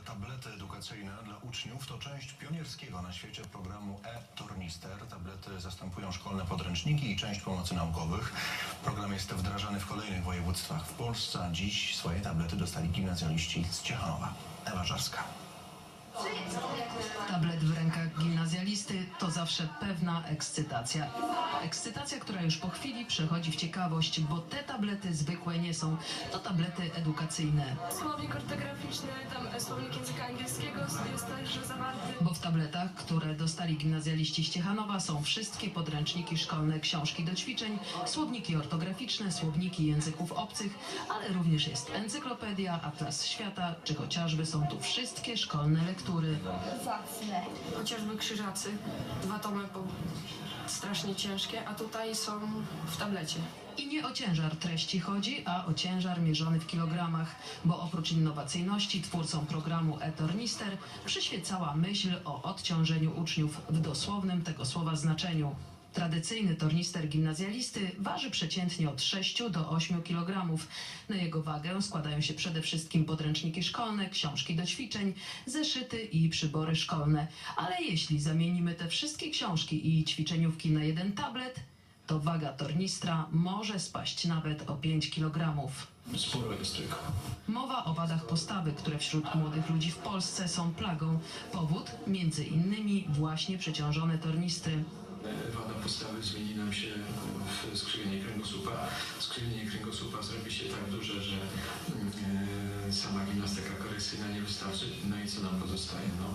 tablety edukacyjne dla uczniów to część pionierskiego na świecie programu e-Tornister. Tablety zastępują szkolne podręczniki i część pomocy naukowych. Program jest wdrażany w kolejnych województwach w Polsce, a dziś swoje tablety dostali gimnazjaliści z Ciechanowa. Ewa Żarska. Tablet w rękach gimnazjalisty to zawsze pewna ekscytacja. Ekscytacja, która już po chwili przechodzi w ciekawość, bo te tablety zwykłe nie są. To tablety edukacyjne. Słownik ortograficzny, tam e, słownik języka angielskiego jest także zawarty. Bo w tabletach, które dostali gimnazjaliści z Ciechanowa są wszystkie podręczniki szkolne, książki do ćwiczeń, słowniki ortograficzne, słowniki języków obcych, ale również jest encyklopedia, atlas świata, czy chociażby są tu wszystkie szkolne lektury. zacne. Chociażby krzyżacy, dwa tomy, bo strasznie ciężkie, a tutaj są w tablecie. I nie o ciężar treści chodzi, a o ciężar mierzony w kilogramach, bo oprócz innowacyjności twórcom programu e-Tornister przyświecała myśl o odciążeniu uczniów w dosłownym tego słowa znaczeniu. Tradycyjny tornister gimnazjalisty waży przeciętnie od 6 do 8 kg. Na jego wagę składają się przede wszystkim podręczniki szkolne, książki do ćwiczeń, zeszyty i przybory szkolne. Ale jeśli zamienimy te wszystkie książki i ćwiczeniówki na jeden tablet, to waga tornistra może spaść nawet o 5 kg. Sporo jest tego. Mowa o wadach postawy, które wśród młodych ludzi w Polsce są plagą. Powód między innymi właśnie przeciążone tornistry. Wada postawy zmieni nam się w skrzywienie kręgosłupa. Skrzywienie kręgosłupa zrobi się tak duże, że mm, e, sama gimnastyka korekcyjna nie wystarczy. No i co nam pozostaje? No,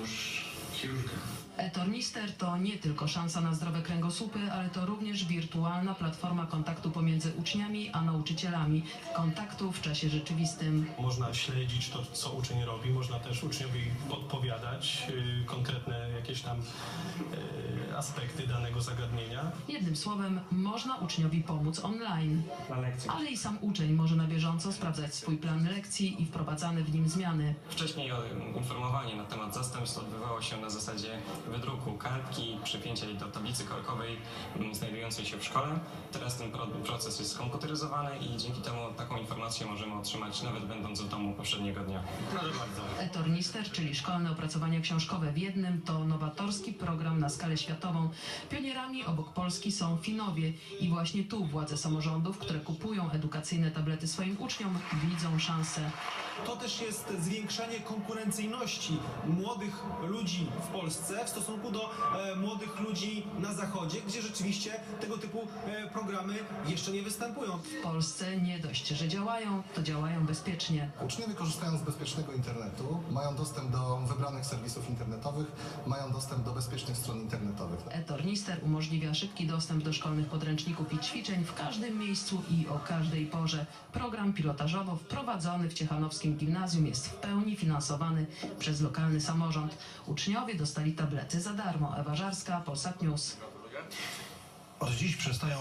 nóż chirurga. E-tornister to nie tylko szansa na zdrowe kręgosłupy, ale to również wirtualna platforma kontaktu pomiędzy uczniami a nauczycielami. Kontaktu w czasie rzeczywistym. Można śledzić to, co uczeń robi, można też uczniowi podpowiadać y, konkretne jakieś tam y, aspekty danego zagadnienia. Jednym słowem, można uczniowi pomóc online. na lekcji. Ale i sam uczeń może na bieżąco sprawdzać swój plan lekcji i wprowadzane w nim zmiany. Wcześniej informowanie na temat zastępstw odbywało się na zasadzie Vedruco, o cara que przypięcia do tablicy korkowej m, znajdującej się w szkole. Teraz ten pro- proces jest skomputeryzowany i dzięki temu taką informację możemy otrzymać nawet będąc w domu poprzedniego dnia. Proszę bardzo. E-Tornister, czyli szkolne opracowania książkowe w jednym, to nowatorski program na skalę światową. Pionierami obok Polski są Finowie i właśnie tu władze samorządów, które kupują edukacyjne tablety swoim uczniom, widzą szansę. To też jest zwiększanie konkurencyjności młodych ludzi w Polsce w stosunku do e, młodych ludzi na Zachodzie, gdzie rzeczywiście tego typu e, programy jeszcze nie występują. W Polsce nie dość, że działają, to działają bezpiecznie. Uczniowie korzystają z bezpiecznego internetu, mają dostęp do wybranych serwisów internetowych, mają dostęp do bezpiecznych stron internetowych. E-Tornister umożliwia szybki dostęp do szkolnych podręczników i ćwiczeń w każdym miejscu i o każdej porze. Program pilotażowo wprowadzony w Ciechanowskim Gimnazjum jest w pełni finansowany przez lokalny samorząd. Uczniowie dostali tablety za darmo. Ewa Żarska, Polsat News. Od dziś przestają